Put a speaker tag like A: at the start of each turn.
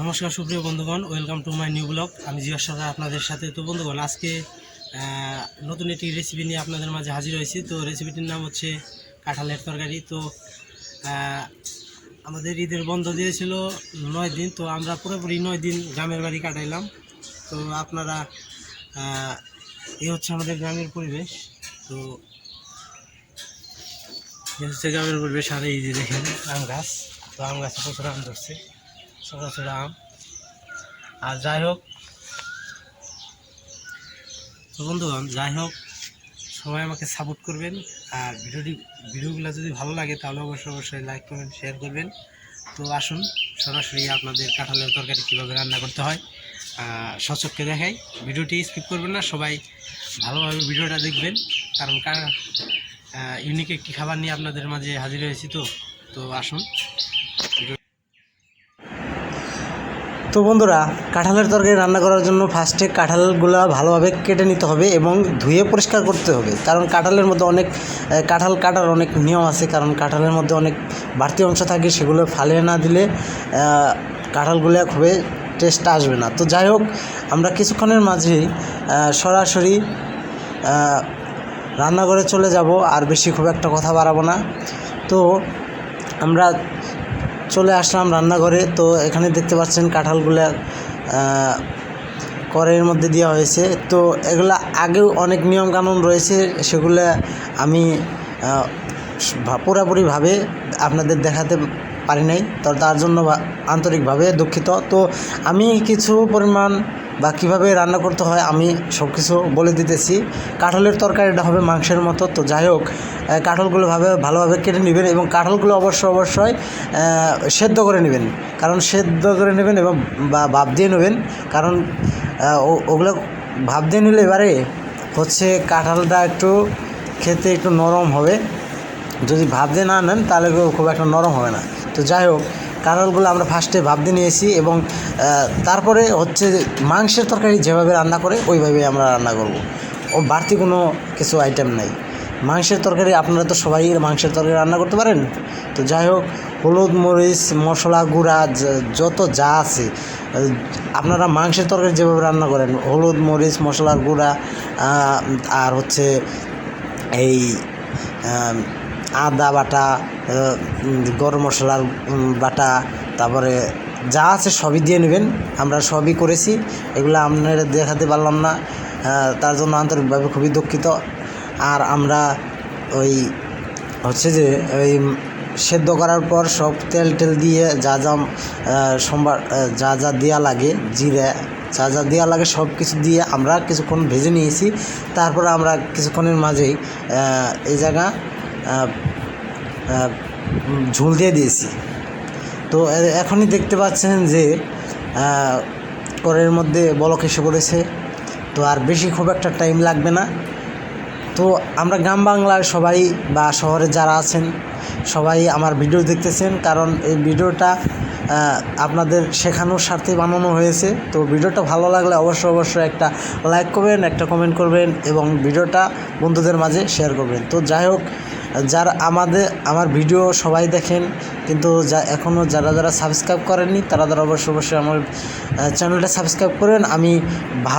A: নমস্কার, সুপ্রিয় বন্ধুগণ, welcome to my new blog. আমি জিয়া সরকার আপনাদের সাথে। তো বন্ধুগণ, আজকে নতুন একটি রেসিপি নিয়ে আপনাদের মাঝে হাজির হয়েছি। তো রেসিপিটির নাম হচ্ছে কাঁঠালের তরকারি। তো আমাদের ঈদের বন্ধ দিয়েছিল নয় দিন। তো আমরা পুরোপুরি নয় দিন গ্রামের বাড়ি কাটাইলাম। তো আপনারা এই হচ্ছে আমাদের গ্রামের পরিবেশ। তো হচ্ছে গ্রামের পরিবেশ। আর এই যে দেখেন, আম গাছ। তো আম গাছে প্রচুর আম ধরছে। ছোটো ছোটো আম। আর যাই হোক তো বন্ধুগণ যাই হোক সবাই আমাকে সাপোর্ট করবেন। আর ভিডিওটি ভিডিওগুলো যদি ভালো লাগে তাহলে অবশ্যই অবশ্যই লাইক করবেন শেয়ার করবেন। তো আসুন সরাসরি আপনাদের কাঁঠালের তরকারি কীভাবে রান্না করতে হয় আহ, সচক্ষে দেখাই। ভিডিওটি স্কিপ করবেন না সবাই ভালোভাবে ভিডিওটা দেখবেন। কারণ কার ইউনিক একটি খাবার নিয়ে আপনাদের মাঝে হাজির হয়েছি তো। তো আসুন তো বন্ধুরা, কাঁঠালের তরকারি রান্না করার জন্য ফার্স্টে কাঁঠালগুলো ভালোভাবে কেটে নিতে হবে এবং ধুয়ে পরিষ্কার করতে হবে। কারণ কাঁঠালের মধ্যে অনেক কাঁঠাল কাটার অনেক নিয়ম আছে, কারণ কাঁঠালের মধ্যে অনেক বাড়তি অংশ থাকে, সেগুলো ফালিয়ে না দিলে কাঁঠালগুলো খুবই টেস্ট আসবে না। তো যাই হোক, আমরা কিছুক্ষণের মাঝেই সরাসরি রান্নাঘরে চলে যাব, আর বেশি খুব একটা কথা বাড়াবো না। তো আমরা চলে আসলাম রান্নাঘরে। তো এখানে দেখতে পাচ্ছেন কাঁঠালগুলো কড়াইয়ের মধ্যে দেওয়া হয়েছে। তো এগুলা আগেও অনেক নিয়ম কানুন রয়েছে, সেগুলো আমি পুরাপুরিভাবে আপনাদের দেখাতে পারি নাই। তো তার জন্য আন্তরিকভাবে দুঃখিত। তো আমি কিছু পরিমাণ বা কীভাবে রান্না করতে হয় আমি সব কিছু বলে দিতেছি। কাঁঠালের তরকারিটা হবে মাংসের মতো। তো যাই হোক কাঁঠালগুলো ভাবে, ভালোভাবে কেটে নেবেন এবং কাঁঠালগুলো অবশ্যই অবশ্যই সেদ্ধ করে নেবেন। কারণ সেদ্ধ করে নেবেন এবং বা, ভাপ দিয়ে নেবেন। কারণ ওগুলো ভাপ দিয়ে নিলে এবারে হচ্ছে কাঁঠালটা একটু খেতে একটু নরম হবে। যদি ভাপ দিয়ে না নেন তাহলে খুব একটা নরম হবে না। তো যাই হোক কাঁঠালগুলো আমরা ফার্স্টে দিয়ে নিয়েছি এবং তারপরে হচ্ছে মাংসের তরকারি যেভাবে রান্না করে ওইভাবে আমরা রান্না করব। ও বাড়তি কোনো কিছু আইটেম নাই। মাংসের তরকারি আপনারা তো সবাই মাংসের তরকারি রান্না করতে পারেন। তো যাই হোক, হলুদ, মরিচ, মশলা, গুঁড়া যত যা আছে আপনারা মাংসের তরকারি যেভাবে রান্না করেন, হলুদ, মরিচ মশলার গুঁড়া আর হচ্ছে এই আদা বাটা গরম মশলার বাটা, তারপরে যা আছে সবই দিয়ে নেবেন। আমরা সবই করেছি, এগুলো আপনারা দেখাতে পারলাম না। তার জন্য আন্তরিকভাবে খুবই দুঃখিত। আর আমরা ওই হচ্ছে যে, ওই সেদ্ধ করার পর সব তেল টেল দিয়ে যা যা সোমবার যা যা দেওয়া লাগে, জিরে, যা যা দেওয়া লাগে সব কিছু দিয়ে আমরা কিছুক্ষণ ভেজে নিয়েছি। তারপরে আমরা কিছুক্ষণের মাঝেই এই জায়গা ঝোল দিয়ে দিয়েছি। তো এখনই দেখতে পাচ্ছেন যে করের মধ্যে বলক এসে পড়েছে। তো আর বেশি খুব একটা টাইম লাগবে না। তো আমরা গ্রাম বাংলার সবাই বা শহরে যারা আছেন, সবাই আমার ভিডিও দেখতেছেন। কারণ এই ভিডিওটা আপনাদের শেখানোর স্বার্থে বানানো হয়েছে। তো ভিডিওটা ভালো লাগলে অবশ্যই অবশ্যই একটা লাইক করবেন, একটা কমেন্ট করবেন এবং ভিডিওটা বন্ধুদের মাঝে শেয়ার করবেন। তো যাই হোক যারা আমাদের, আমার ভিডিও সবাই দেখেন, কিন্তু যা এখনও যারা যারা সাবস্ক্রাইব করেননি, তারা তারা অবশ্যই অবশ্যই আমার চ্যানেলটা সাবস্ক্রাইব করেন। আমি ভালো